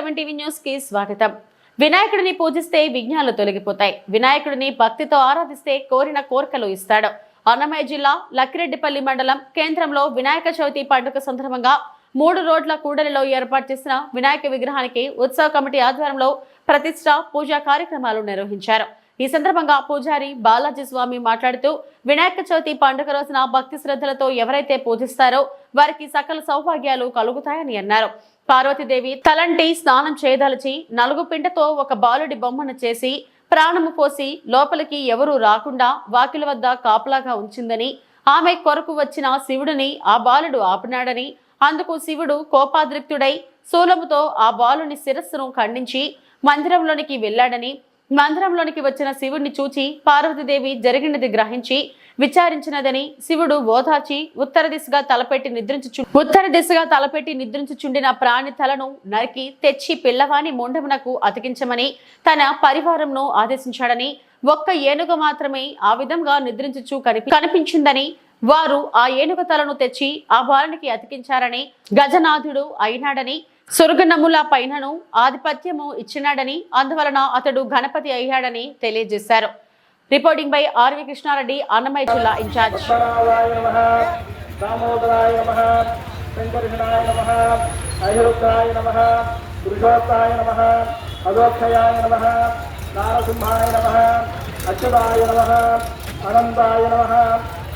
Seven TV న్యూస్కి స్వాగతం. వినాయకుడిని పూజిస్తే విఘ్నాలు తొలగిపోతాయి. వినాయకుడిని భక్తితో ఆరాధిస్తే కోరిన కోరికలు ఇస్తాడు. అన్నమయ్య జిల్లా లక్కిరెడ్డిపల్లి మండలం కేంద్రంలో వినాయక చవితి పండుగ సందర్భంగా మూడు రోడ్ల కూడలిలో ఏర్పాటు చేసిన వినాయక విగ్రహానికి ఉత్సవ కమిటీ ఆధ్వర్యంలో ప్రతిష్ట పూజా కార్యక్రమాలు నిర్వహించారు. ఈ సందర్భంగా పూజారి బాలాజీ స్వామి మాట్లాడుతూ వినాయక చవితి పండుగ రోజున భక్తి శ్రద్ధలతో ఎవరైతే పూజిస్తారో వారికి సకల సౌభాగ్యాలు కలుగుతాయని అన్నారు. పార్వతీదేవి తలంటి స్నానం చేయదలిచి నలుగు పిండతో ఒక బాలుడి బొమ్మను చేసి ప్రాణము పోసి లోపలికి ఎవరూ రాకుండా వాకిల వద్ద కాపలాగా ఉంచిందని ఆమె కొరకు వచ్చిన శివుడిని ఆ బాలుడు ఆపినాడని అందుకు శివుడు కోపాద్రిక్తుడై శూలముతో ఆ బాలుని శిరస్సును ఖండించి మందిరంలోనికి వెళ్ళాడని మందిరంలోనికి వచ్చిన శివుడిని చూచి పార్వతీదేవి జరిగినది గ్రహించి విచారించినదని శివుడు ఓదార్చి ఉత్తర దిశగా తలపెట్టి నిద్రించు ఉత్తర దిశగా తలపెట్టి నిద్రించుచుండిన ప్రాణి తలను నరికి తెచ్చి పిల్లవాని మొండమునకు అతికించమని తన పరివారంను ఆదేశించాడని ఒక్క ఏనుగ మాత్రమే ఆ విధంగా నిద్రించుచు కనిపి కనిపించిందని వారు ఆ ఏనుగ తలను తెచ్చి ఆ బాలునికి అతికించారని గజనాథుడు అయినాడని సురగనముల పైనను ఆధిపత్యము ఇచ్చినాడని అందువలన అతడు గణపతి అయ్యాడని తెలియజేశారు. Reporting by R V Krishnareddy Annamayya జిల్లా ఇన్ఛార్జ్ దామోదరాయ నమ శంకర్షణాయ నమ అనిరుద్ధాయ నమ పురుషోత్తాయ నమ అదోక్షయాయ నమ నారసింహాయ నమ అచ్యుతాయ నమ అనంతాయ నమ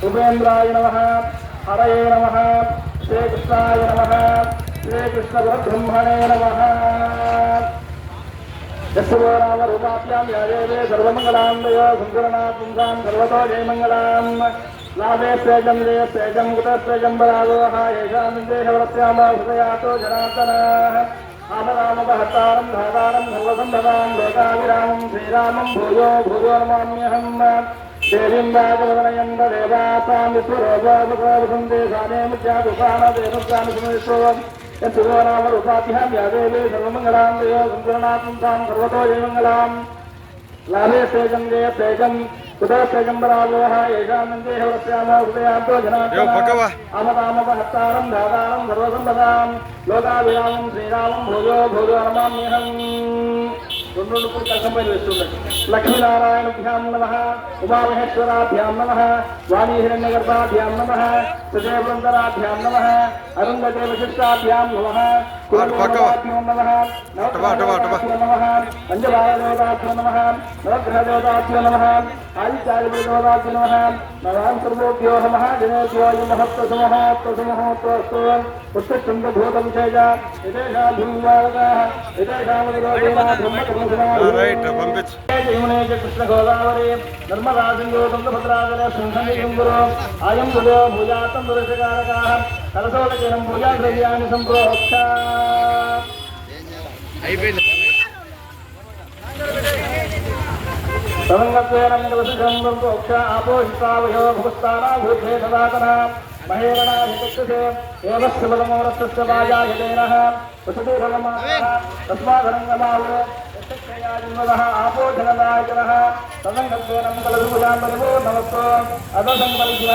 ఉపేంద్రాయ నమ హరయే నమ శ్రీకృష్ణాయ నమ శ్రీకృష్ణ బ్రహ్మణే నమ. యశోరామరూపాభ్యాం యాదేవే సర్వమంగళాందయ సుందరనాథ్ పుంసాం సర్వతో జయమంగళాం లాభే స్వేజం జయ స్వేజం కుత స్వేజం బలాదోహ ఏషామిందేహవరత్యామ హృదయాతో జనార్దనాః ఆమరామపహతారం ధాతారం సర్వసంభవాం లోకావిరామం శ్రీరామం భూయో భూయో నమామ్యహం దేవీం వాగవదనయం దేవాసాం యశోరామరూపాభ్యాం యాదేవే సర్వమంగళాందయ సుందరనాథం తాం సర్వతో జయమంగళాం లాభే తేజం జయ తేజం కుతో తేజం బలాదోహ ఏషానందే హృదయామ హృదయాంతో పక్కవా? జనార్దనామపహత్తారం దాతారం సర్వసంపదాం లోకాభిరామం శ్రీరామం భోజో భోజో నమామ్యహం రెండు రెండు పూట కంపైలు వేస్తుండీ లక్ష్మీనారాయణభ్యాం నమ ఉమామహేశ్వరాభ్యాం నమ వాణీహిరణ్యగర్భాభ్యాం నమ సజయవృందరాభ్యాం నమ అరుంధతే వశిష్టాభ్యాం నమ అటు పక్కవా. అటువా, అటువా, అటువా. పంచబాలదేవతాభ్యో నమ నవగ్రహదేవతాభ్యో నమ ఆదిత్యాదిదేవతాభ్యో నమ నవాం సర్వోభ్యో నమ దినేభ్యో మహత్వసుమహత్వసుమహోత్వస్తు పుష్పచంద్రభూతం చేజ ఇదేషాభింవాదకాః రైట్ పంపించు కృష్ణ గోదావరి నర్మదా సింధు తుంగభద్రాజల ఆయం గురో భూజాతం దురశకారకాః కలసోదకేనం పూజా ద్రవ్యాన్ని సంప్రోక్ష అయిపోయింది తదంగత్వేనం కలసిషం సంప్రోక్ష ఆపోషితావయో భూస్థానా భూతే సదాతన మహేరణాధిపక్షసే ఏవ శివతమోరస్య వాజాయతేనః వసుదేవమానः తస్మాదరంగమావో యక్షయాజిన్వదः ఆపోషణదాయకరः తదంగత్వేనం కలసిపుజాం పరిపూర్ణవస్తో అదసంకల్ప్య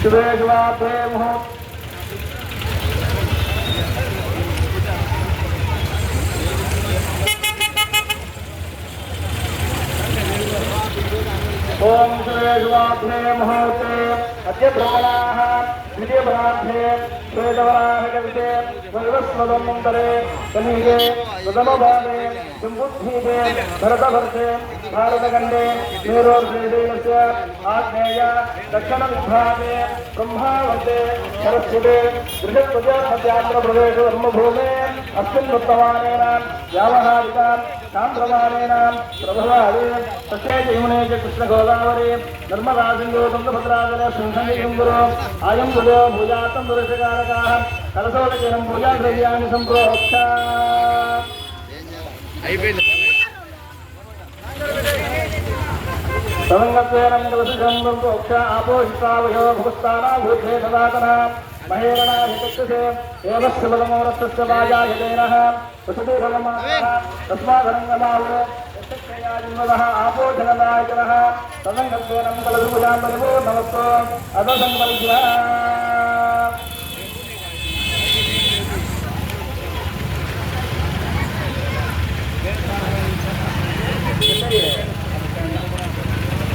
శుభే శుభాభే ముహూర్త. ఓం సురేషువాగ్నే ముహూర్తే అద్య భ్రమణాః ద్వితీయభ్రాంతే శ్వేతవరాహకవితే వైవస్వదమంతరే वेदवराहकविते सर्वस्वदमन्तरे समीरे सुदमभागे सुबुद्धीते भरतभर्ते, भारतखण्डे मेरोर्वेदेयस्य आग्नेय दक्षिणविभागे, ब्रह्मावते, सरस्वते बृहत्पजापत्यान्द्रप्रदेशधर्मभूमे प्रभवादे तस्यै यमुने च कृष्णगोदावरी नर्मदा सिन्धु तन्द्रभद्राजल सिंहङ्गुरो अयं गुरो भुजातं दर्शकार శ్రీపాదకాः కలసోదచనం పూజాద్రవ్యాన్ని సంప్రోక్త అయిపోయింది. సదంగత్వేనం కలసచనం సంప్రోక్ష ఆపోషితావయో భూస్థానా భూతే సదాతన మహేరణాధిపత్యసే ఏవస్య బలమోరస్య వాజాయతేన వసుదూరమాన తస్మాదరంగమావో ఆపోజనదాయకర సదంగత్వేనం కలసు పూజాం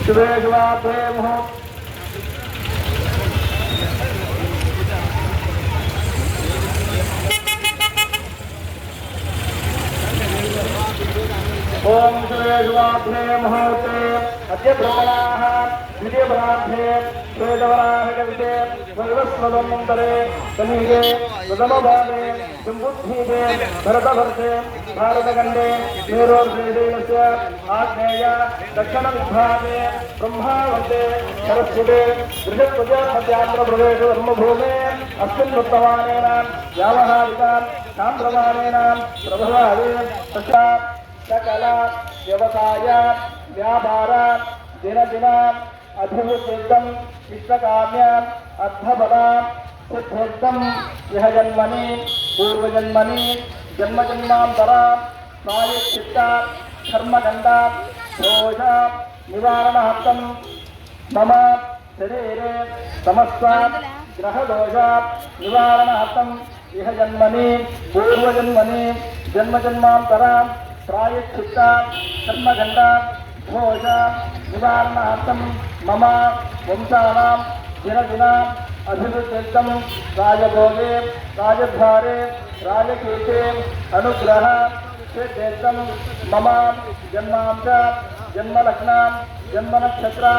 सुबेगवा प्रेम हो। ओम सुबेगवा प्रेम होते। अद्य भ्रमणाः द्वितीयभ्राभ्ये श्वेतवराहकविते सर्वस्वदमन्तरे समीरे प्रथमभागे सम्बुद्धीते, भरतभर्ते भारतखण्डे मेरोर्देशस्य आग्नेय दक्षिणविभागे ब्रह्मावन्ते सरस्वते बृहस्पतिमध्यान्ध्रप्रदेश धर्मभूमे अस्मिन् वर्तमानेन व्यवसाय व्यापार दिनदिन అభివృద్ధిం విశ్వకామ్యాం అర్థబలాం సిద్ధిం ఇహ జన్మని పూర్వజన్మని జన్మజన్మాంతరా స్నాయుచిత్తా కర్మగండా దోష నివారణహర్థం మమ శరీరే సమస్వాత్ గ్రహదోష నివారణహర్థం ఇహ జన్మని పూర్వజన్మని జన్మజన్మాంతరా ప్రాయచిత్తా కర్మగండా घोष निवारणार्थं मम वंशानां दिनदिन अभिवृद्धिर्थं राजभोगे, राजद्वारे राजकीर्ते अनुग्रह सिद्ध्यर्थं मम जन्मांश जन्मलग्न, जन्मनक्षत्र,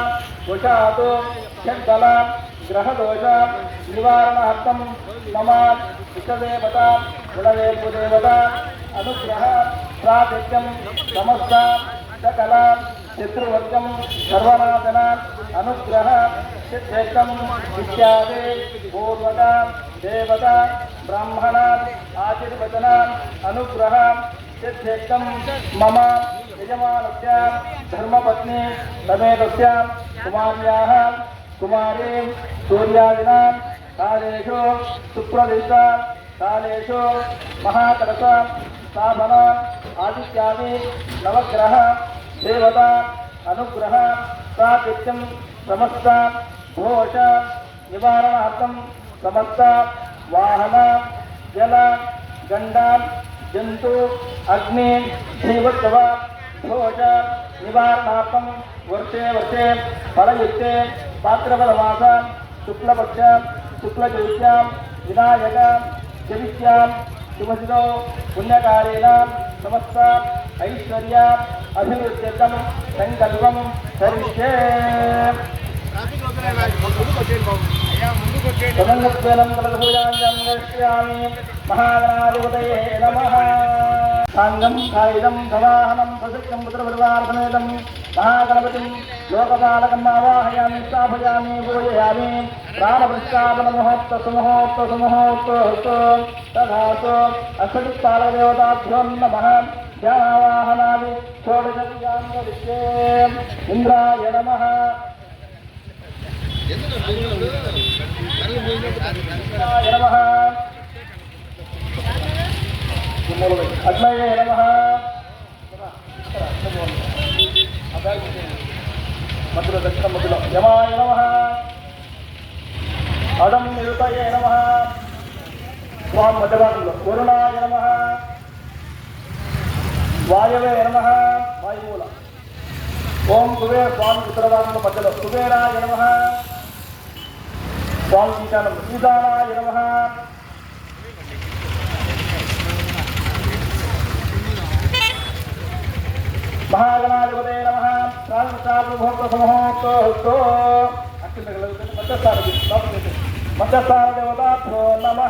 वशातो षड्बल, ग्रहदोष निवारणार्थं मम इष्टदेवता कुलदेवदेवता अनुग्रह, प्रातिथ्यं समस्त सकल शत्रुवर्गं सर्वनाशन अनुग्रह सिद्धेकं इत्यादि पूर्वक देवता ब्राह्मण आशीर्वचन अनुग्रह सिद्धेकं मम यजमानस्य धर्मपत्नी समेतस्य कुमार्याः कुमारी सूर्यादिना कालेषु सुप्रदिश कालेषु महाकलश स्थापन आदित्यादि नवग्रह దేవత అనుగ్రహ సాహిత్యం సమస్త ఘోష నివారణార్థం సమస్త వాహన జల గండ జంతు అగ్ని జీవత్వ ఘోష నివారణార్థం వర్షే వర్షే ఫలయుక్తే పాత్రఫలమాస శుక్లపక్ష శుక్లచవిత్యాం వినాయక చవిత్యాం శుభశిరో పుణ్యకారేణ సమస్త ఐశ్వర్య అభివృద్ధిద్దము సంకల్పము కరిష్టే మహాగణాధిపతయే నమ. సాంగం కాయుధం సవాహనం ప్రసక్తం పుత్రపరివార్ధనేదం మహాగణపతిం లోకపాలకం ఆవాహయామి స్థాపయామి పూజయామి. ప్రాణప్రస్థాపన మహోత్సవ మహోత్సవ మహోత్సవ తథాసు అష్టదిక్పాలకదేవతాభ్యో నమ. వాహనాన్ని షోడశం ఇంద్రాయ నమ. అగ్నయ నమ. మధుర దక్షిణ మధుర యమాయ నమ. అడం నిరుతయ నమ. స్వామి మధ్యవాణంలో వరుణాయ నమ. వాయవే నమ వాయుమూల. ఓం కుబేర స్వామి ఉత్తరభాగంలో మధ్యలో కుబేరాయ నమ. స్వామి ఈశానం ఈశానాయ నమ. మహాగణాధిపతే నమ. సార్వభౌమ సమూహంతో అత్యంత సార్వభౌమసమహోత్తో మధ్యస్థాన దేవతాభ్యో నమ.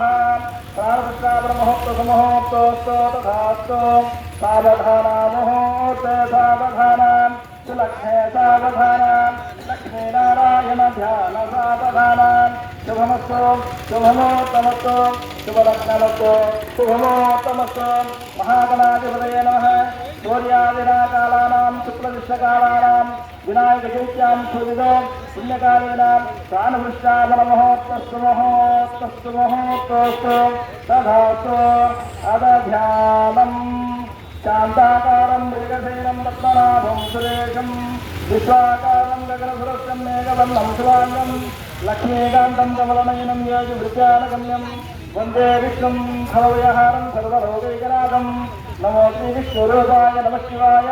सावधानामोत्सावधानाम् सुलक्ष्मे सावधानाम् लक्ष्मीनारायणध्यानसावधानाम् शुभमस्तु शुभमोत्तमस्तु शुभलग्नमस्तु। शुभमोत्तमस्तु महागणाधिपतये नमः। सूर्यादिराकालानाम् शुक्लविश्वकालानाम् వినాయక చైత్యాం సువిదో పుణ్యకాలేన ప్రాణభృష్టామల మహోత్తస్తు మహోత్తస్తు తథాస్తు అదధ్యానం శాంతాకారం మేఘసేనం పద్మనాభం సురేషం విశ్వాకారం గగనసురస్యం మేఘవర్ణం శివాంగం లక్ష్మీకాంతం కమలనయనం యోగి వృత్యానగమ్యం వందే విష్ణుం భవయహారం సర్వలోకైకనాథం నమో శ్రీ విష్ణురూపాయ నమ శివాయ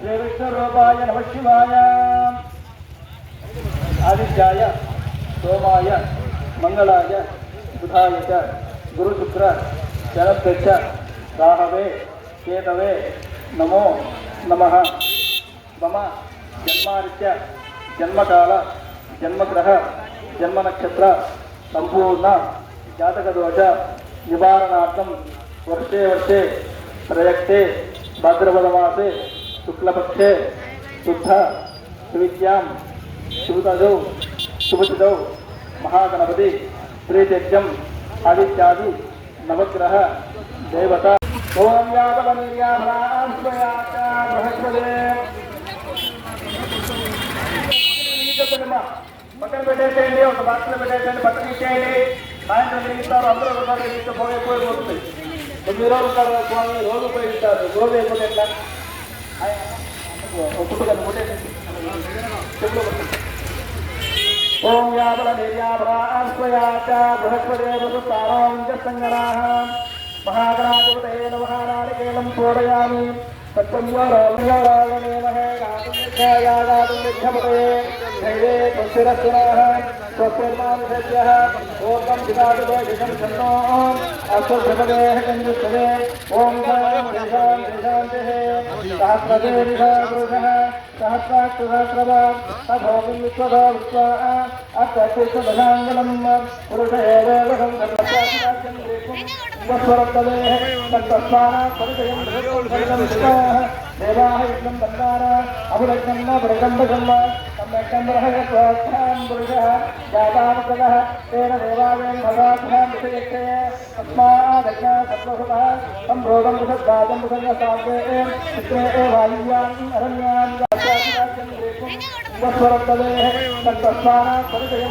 శ్రీ విష్ణురూపాయ నమ శివాయ. ఆదిత్యాయ సోమాయ మంగళాయ బుధాయ చ గురుశుక్ర శరద్గచ్చ రాహవే కేతవే నమో నమ. మమ జన్మాదిత్య జన్మకాల జన్మగ్రహ జన్మనక్షత్ర సంపూర్ణ జాతకదోష నివారణార్థం వర్షే వర్షే ప్రయక్తే భాద్రపదమాసే శుక్లపక్షే శుద్ధ సువిద్యాం శుభదౌ శుభచిదౌ మహాగణపతి శ్రీచర్యం ఆదిత్యాది నవగ్రహ దేవత ఓం బృహస్పదే పక్కన పెట్టేసేయండి ఒక బాక్స్లో పెట్టేసేయండి పక్కన ఇచ్చేయండి. సాయంత్రం తిరిగిస్తారు అందరూ ఒకసారి తిరిగితే పోయి పోయి పోతుంది. తొమ్మిది రోజులు ఉంటారు? స్వామి రోజు ఉపయోగిస్తారు రోజు అయిపోతే ఎట్లా? ఓం యాబల నిర్యాభ్రాస్వయా చ బృహస్పదే వసుతారాం చ సంగణాః మహాగణాధిపతే నమః. నారికేళం పూరయామి తత్పంయోరాయణేమహే గాతుమిథ్యాయాగాతుమిథ్యమతే ధైర్యే स्वपूर्वाभ्यः ओकं विदादोषं सन्नो अश्वभगवेः कञ्जुस्तवे ॐ शान्तिः सहस्रदेविषः सहस्राक्षसहस्रवान् सभोगं विश्वभावित्वा अक्षकुशभजाङ्गलम् पुरुष। एवेव संसर्वस्वरत्तवेः तत्तस्मानात् परिचयं देवाः यज्ञं दत्तार अभुरज्ञं न भृगम्बकं वा तं यज्ञम्बरः यत्त्वां पुरुषः जातानुगतः तेन देवावेन भगवतः विषयक्षे तस्मादज्ञा सत्त्वसुतः तं रोगं वृषद्वादं वृषङ्गसाम्बे चित्रे वायुव्यान् अरण्यान् उपस्वरन्दवेः तत्तस्मात् परिचयं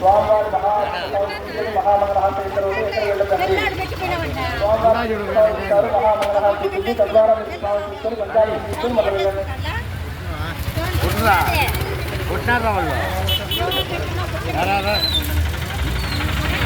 స్వామివారి మహా మహామంగళహారతి ఇద్దరు ఎక్కడ వెళ్ళకండి స్వామివారి ఇస్తారు మహామంగళహారతి ఇచ్చింది తద్వారా మీరు స్వామి తీసుకొని గంగాలు తీసుకొని మళ్ళీ వెళ్ళండి